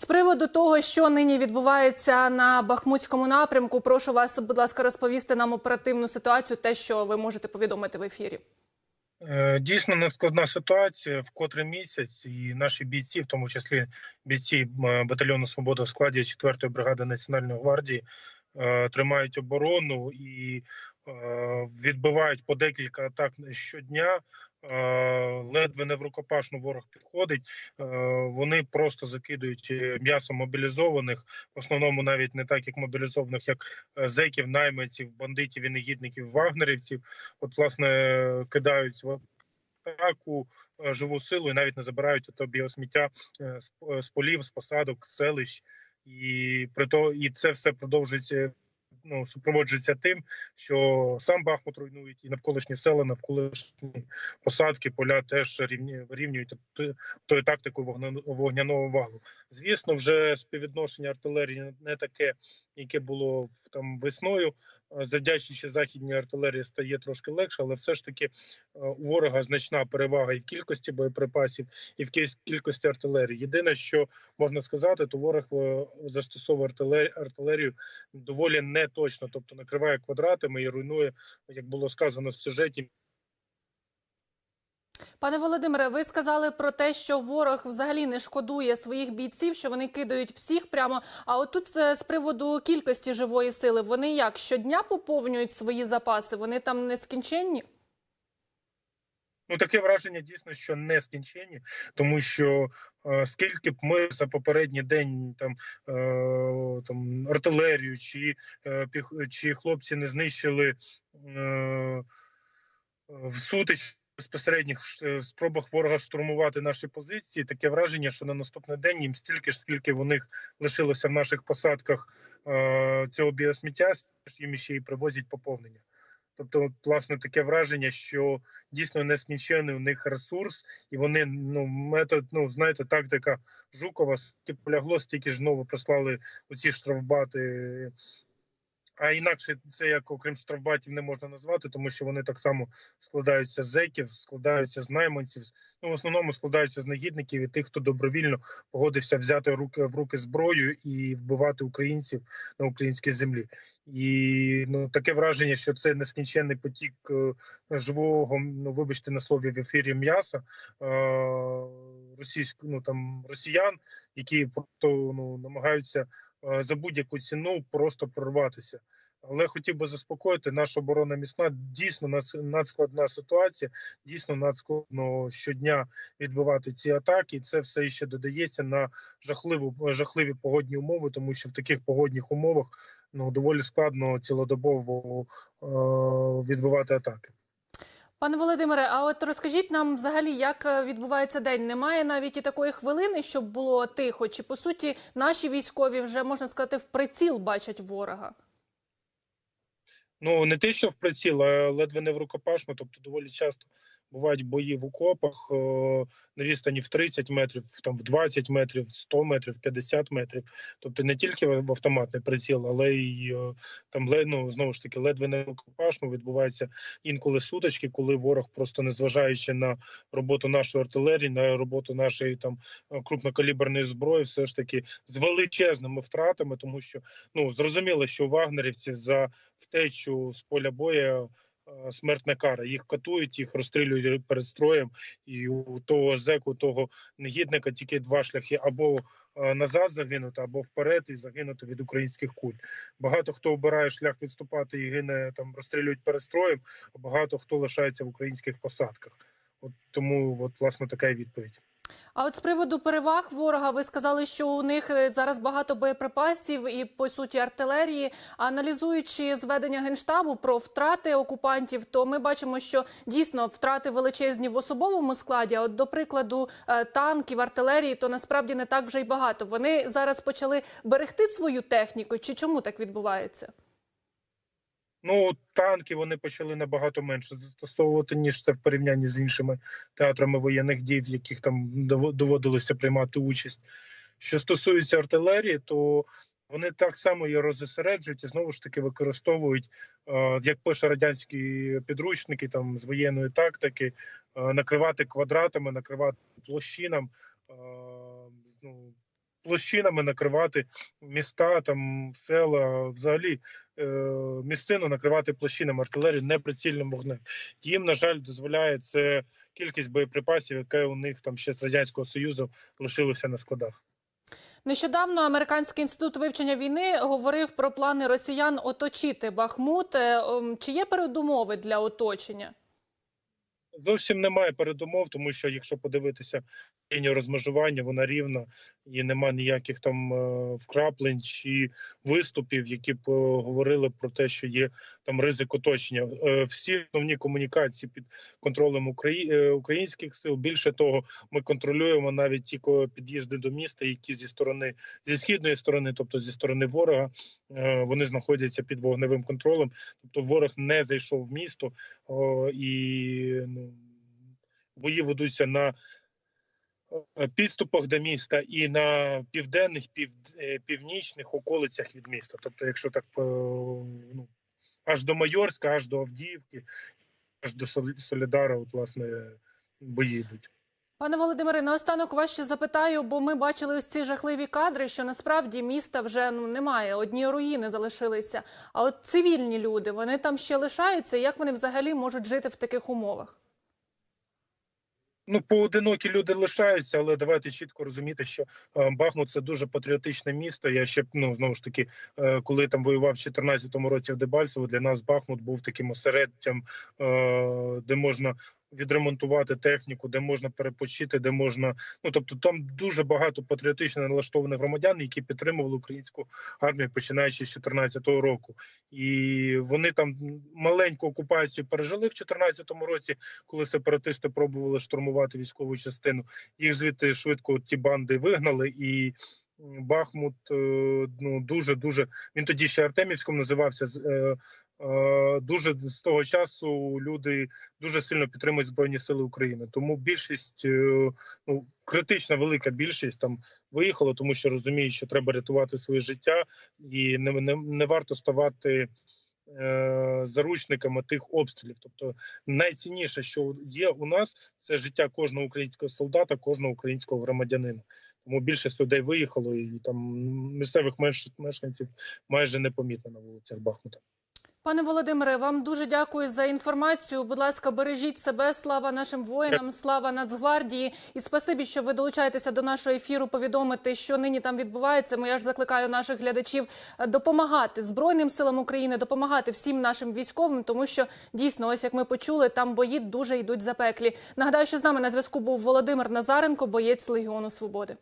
З приводу того, що нині відбувається на Бахмутському напрямку, прошу вас, будь ласка, розповісти нам оперативну ситуацію, те, що ви можете повідомити в ефірі. Е, Дійсно надскладна ситуація в котрий місяць, і наші бійці, в тому числі бійці е, батальйону Свобода в складі 4-ї бригади Національної гвардії, е, тримають оборону і відбивають по декілька атак щодня. Е, Ледве не в рукопашну ворог підходить. Е, Вони просто закидують е, м'ясо мобілізованих, в основному навіть не так, як мобілізованих, як е, зеків, найманців, бандитів і негідників, вагнерівців. От, власне, кидають в атаку е, живу силу і навіть не забирають е, з- е, з полів, з посадок, з селищ. І при то, і це все продовжується. Ну, супроводжується тим, що сам Бахмут руйнують і навколишні села, навколишні посадки, поля теж рівні, рівнюють тою тактикою вогня- вогняного валу. Звісно, вже співвідношення артилерії не таке, яке було там весною. Завдячуючи західній артилерії стає трошки легше, але все ж таки е, у ворога значна перевага і в кількості боєприпасів, і в кіль- кількості артилерії. Єдине, що можна сказати, то ворог е, застосовує артилерію, доволі неточно, тобто накриває квадратами і руйнує, як було сказано в сюжеті, Пане Володимире, ви сказали про те, що ворог взагалі не шкодує своїх бійців, що вони кидають всіх прямо. А отут е, з приводу кількості живої сили, вони як щодня поповнюють свої запаси? Вони там нескінченні? Ну, таке враження дійсно, що не скінчені, тому що е, скільки б ми за попередній день там, е, там артилерію чи, е, чи хлопці не знищили е, в сутич безпосередніх ш- спробах ворога штурмувати наші позиції, таке враження, що на наступний день їм стільки ж, скільки у них лишилося в наших посадках е, цього біосміття, їм ще й привозять поповнення. Тобто, власне, таке враження, що дійсно нескінчений у них ресурс, і вони ну метод, ну знаєте, тактика Жукова полягло, стільки ж знову прислали оці штрафбати. А інакше це як окрім штрафбатів не можна назвати, тому що вони так само складаються з зеків, складаються з найманців. Ну в основному складаються з негідників і тих, хто добровільно погодився взяти руки в руки зброю і вбивати українців на українській землі. І ну таке враження, що це нескінченний потік е, живого, ну вибачте на слові в ефірі м'яса е, російського, ну там росіян, які просто ну намагаються за будь-яку ціну просто прорватися. Але хотів би заспокоїти, наша оборона міцна. Дійсно надс- надскладна ситуація. Дійсно надскладно щодня відбивати ці атаки. Це все ще додається на жахливу жахливі погодні умови, тому що в таких погодних умовах ну доволі складно цілодобово е, відбивати атаки. Пане Володимире, а от розкажіть нам взагалі, як е, відбувається день? Немає навіть і такої хвилини, щоб було тихо. Чи по суті наші військові вже можна сказати в приціл бачать ворога? Ну не те, що в приціл, а ледве не в рукопашну. Тобто, доволі часто бувають бої в окопах е, на відстані в 30 метрів, там в 20 метрів, 100 метрів, 50 метрів. Тобто не тільки в автоматний приціл, але й е, там ну, знову ж таки ледве не в рукопашну відбуваються інколи сутички, коли ворог просто незважаючи на роботу нашої артилерії, на роботу нашої там е, крупнокаліберної зброї, все ж таки з величезними втратами, тому що ну зрозуміло, що у вагнерівців за втечу з поля боя е, смертна кара. Їх катують, їх розстрілюють перед строєм, і у того зеку, того негідника тільки два шляхи: або е, назад загинути, або вперед і загинути від українських куль. Багато хто обирає шлях відступати і гине там, розстрілюють перед строєм, а багато хто лишається в українських посадках. От тому, от власне така відповідь. А от з приводу переваг ворога, ви сказали, що у них е, зараз багато боєприпасів і по суті артилерії. Аналізуючи зведення генштабу про втрати окупантів, то ми бачимо, що дійсно втрати величезні в особовому складі. От до прикладу е, танків, артилерії, то насправді не так вже й багато. Вони зараз почали берегти свою техніку. Чи чому так відбувається? Ну, танки вони почали набагато менше застосовувати, ніж це в порівнянні з іншими театрами воєнних дій, в яких там дово- доводилося приймати участь. Що стосується артилерії, то вони так само її розосереджують і знову ж таки використовують, е, як пише радянські підручники там з воєнної тактики, е, накривати квадратами, накривати площинам. е, Ну площинами накривати міста, там села, взагалі е, місцину накривати площинами артилерії неприцільним вогнем. Їм, на жаль, дозволяє це кількість боєприпасів, яке у них там ще з радянського союзу лишилося на складах. Нещодавно американський інститут вивчення війни говорив про плани росіян оточити Бахмут. Е, Чи є передумови для оточення? Зовсім немає передумов, тому що якщо подивитися лінію розмежування, вона рівна і нема ніяких там е, вкраплень чи виступів, які б е, говорили про те, що є там ризик оточення. Е, Всі основні комунікації під контролем українських сил. Більше того, ми контролюємо навіть ті під'їзди до міста, які зі сторони зі східної сторони, тобто зі сторони ворога, вони знаходяться під вогневим контролем. Тобто ворог не зайшов в місто і ну, бої ведуться на підступах до міста і на південних, пів, е, північних околицях від міста. Тобто, якщо так е, ну, аж до Майорська, аж до Авдіївки, аж до Сол- Солідара, от, власне, бої йдуть. Пане Володимире, наостанок вас ще запитаю, бо ми бачили ось ці жахливі кадри, що насправді міста вже ну немає, одні руїни залишилися. А от цивільні люди, вони там ще лишаються. Як вони взагалі можуть жити в таких умовах? Ну, поодинокі люди лишаються, але давайте чітко розуміти, що е, Бахмут це дуже патріотичне місто. Я ще ну знову ж таки, е, коли там воював в 2014 році в Дебальцево, для нас Бахмут був таким осереддям, е, де можна відремонтувати техніку, де можна перепочити, де можна. Ну тобто, там дуже багато патріотично налаштованих громадян, які підтримували українську армію, починаючи з 2014 року, і вони там маленьку окупацію пережили в 2014 році коли сепаратисти пробували штурмувати військову частину. Їх звідти швидко ті банди вигнали, і Бахмут е, ну дуже дуже він тоді ще Артемівськом називався. е, е, Дуже з того часу люди дуже сильно підтримують збройні сили України. Тому більшість, ну критична велика більшість там виїхала, тому що розуміють, що треба рятувати своє життя, і не, не, не варто ставати заручниками тих обстрілів. Тобто найцінніше, що є у нас, це життя кожного українського солдата, кожного українського громадянина. Тому більшість людей виїхало, і там місцевих мешканців майже непомітно на вулицях Бахмута. Пане Володимире, вам дуже дякую за інформацію. Будь ласка, бережіть себе. Слава нашим воїнам, слава Нацгвардії. І спасибі, що ви долучаєтеся до нашого ефіру. Повідомити, що нині там відбувається. Ми я ж закликаю наших глядачів е, допомагати збройним силам України, допомагати всім нашим військовим, тому що дійсно, ось як ми почули, там бої дуже йдуть запеклі. Нагадаю, що з нами на зв'язку був Володимир Назаренко, боєць Легіону Свободи.